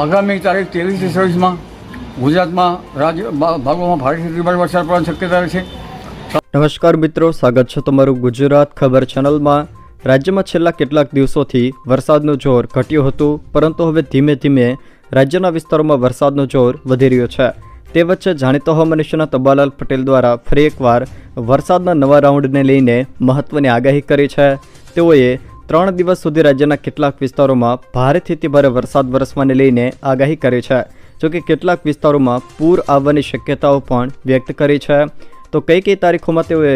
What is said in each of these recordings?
આગામી તારીખ ત્રેવીસ ચોવીસમાં ગુજરાતમાં રાજ્ય ભાગોમાં ભારે ભારે વરસાદ પડવાની શક્યતા છે. નમસ્કાર મિત્રો, સ્વાગત છે તમારું ગુજરાત ખબર ચેનલમાં. રાજ્યમાં છેલ્લા કેટલાક દિવસોથી વરસાદનું જોર ઘટ્યું હતું, પરંતુ હવે ધીમે ધીમે રાજ્યના વિસ્તારોમાં વરસાદનું જોર વધી રહ્યો છે. તે વચ્ચે જાણીતા હવામાન નિષ્ણાત તબાલાલ પટેલ દ્વારા ફરી એકવાર વરસાદના નવા રાઉન્ડને લઈને મહત્વની આગાહી કરી છે. તેઓએ ત્રણ દિવસ સુધી રાજ્યના કેટલાક વિસ્તારોમાં ભારેથી ભારે વરસાદ વરસવાને લઈને આગાહી કરી છે. જોકે કેટલાક વિસ્તારોમાં પૂર આવવાની શક્યતાઓ પણ વ્યક્ત કરી છે. તો કઈ કઈ તારીખોમાં તેઓએ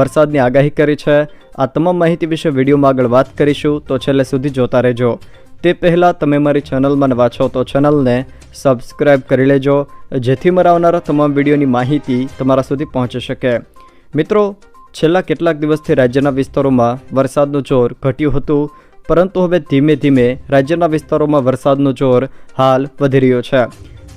વરસાદની આગાહી કરી છે? આ તમામ માહિતી વિશે વિડીયોમાં આગળ વાત કરીશું. તો છેલ્લે સુધી જોતા રહેજો. તે પહેલાં તમે મારી ચેનલમાં નવા છો તો ચેનલને સબસ્ક્રાઈબ કરી લેજો. જેથી મારા આવનારા તમામ વિડીયોની માહિતી તમારા સુધી પહોંચી શકે. મિત્રો છેલ્લા કેટલાક દિવસથી રાજ્યના વિસ્તારોમાં વરસાદનું જોર ઘટ્યું હતું, પરંતુ હવે ધીમે ધીમે રાજ્યના વિસ્તારોમાં વરસાદનું જોર હાલ વધી રહ્યો છે.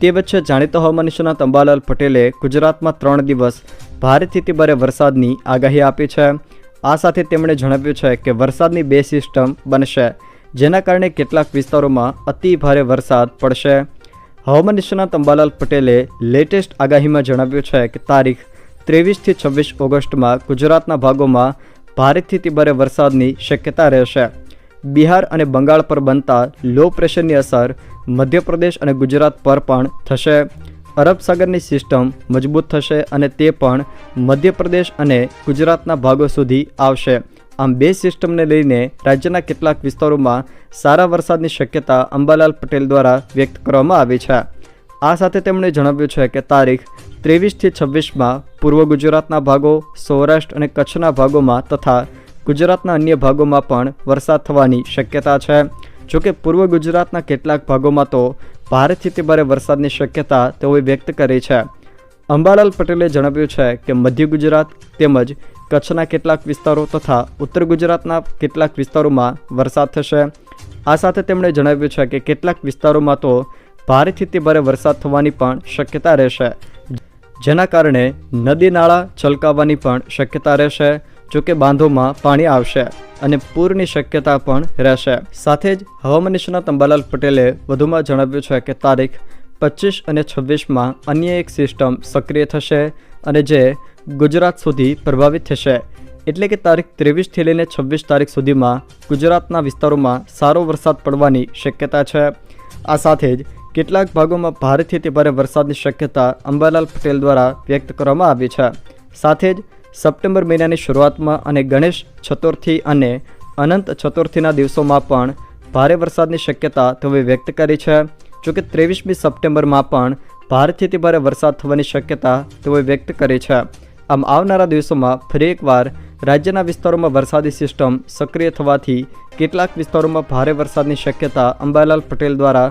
તે વચ્ચે જાણીતા હવામાન નિષ્ણાત અંબાલાલ પટેલે ગુજરાતમાં ત્રણ દિવસ ભારેથી તે ભારે વરસાદની આગાહી આપી છે. આ સાથે તેમણે જણાવ્યું છે કે વરસાદની બે સિસ્ટમ બનશે, જેના કારણે કેટલાક વિસ્તારોમાં અતિ ભારે વરસાદ પડશે. હવામાન નિષ્ણાત અંબાલાલ પટેલે લેટેસ્ટ આગાહીમાં જણાવ્યું છે કે તારીખ ત્રેવીસથી છવ્વીસ ઓગસ્ટમાં ગુજરાતના ભાગોમાં ભારેથી તીબરે વરસાદની શક્યતા રહેશે. બિહાર અને બંગાળ પર બનતા લો પ્રેશરની અસર મધ્યપ્રદેશ અને ગુજરાત પર પણ થશે. અરબ સાગરની સિસ્ટમ મજબૂત થશે અને તે પણ મધ્યપ્રદેશ અને ગુજરાતના ભાગો સુધી આવશે. આમ બે સિસ્ટમને લઈને રાજ્યના કેટલાક વિસ્તારોમાં સારા વરસાદની શક્યતા અંબાલાલ પટેલ દ્વારા વ્યક્ત કરવામાં આવી છે. આ સાથે તેમણે જણાવ્યું છે કે તારીખ ત્રેવીસથી છવ્વીસમાં પૂર્વ ગુજરાતના ભાગો, સૌરાષ્ટ્ર અને કચ્છના ભાગોમાં તથા ગુજરાતના અન્ય ભાગોમાં પણ વરસાદ થવાની શક્યતા છે. જોકે પૂર્વ ગુજરાતના કેટલાક ભાગોમાં તો ભારેથી તે ભારે વરસાદની શક્યતા તેઓએ વ્યક્ત કરી છે. અંબાલાલ પટેલે જણાવ્યું છે કે મધ્ય ગુજરાત તેમજ કચ્છના કેટલાક વિસ્તારો તથા ઉત્તર ગુજરાતના કેટલાક વિસ્તારોમાં વરસાદ થશે. આ સાથે તેમણે જણાવ્યું છે કે કેટલાક વિસ્તારોમાં તો ભારેથી તે ભારે વરસાદ થવાની પણ શક્યતા રહેશે. જેના કારણે નદી નાળા છલકાવાની પણ શક્યતા રહેશે, જોકે બાંધોમાં પાણી આવશે અને પૂરની શક્યતા પણ રહેશે. સાથે જ હવામાન નિષ્ણાત અંબાલાલ પટેલે વધુમાં જણાવ્યું છે કે તારીખ પચીસ અને છવ્વીસમાં અન્ય એક સિસ્ટમ સક્રિય થશે અને જે ગુજરાત સુધી પ્રભાવિત થશે. એટલે કે તારીખ ત્રેવીસથી લઈને છવ્વીસ તારીખ સુધીમાં ગુજરાતના વિસ્તારોમાં સારો વરસાદ પડવાની શક્યતા છે. આ સાથે જ કેટલાક ભાગોમાં ભારેથી તે ભારે વરસાદની શક્યતા અંબાલાલ પટેલ દ્વારા વ્યક્ત કરવામાં આવી છે. સાથે જ સપ્ટેમ્બર મહિનાની શરૂઆતમાં અને ગણેશ ચતુર્થી અને અનંત ચતુર્થીના દિવસોમાં પણ ભારે વરસાદની શક્યતા તેઓએ વ્યક્ત કરી છે. જોકે ત્રેવીસમી સપ્ટેમ્બરમાં પણ ભારેથી તે ભારે વરસાદ થવાની શક્યતા તેઓએ વ્યક્ત કરી છે. આમ આવનારા દિવસોમાં ફરી એકવાર રાજ્યના વિસ્તારોમાં વરસાદી સિસ્ટમ સક્રિય થવાથી કેટલાક વિસ્તારોમાં ભારે વરસાદની શક્યતા અંબાલાલ પટેલ દ્વારા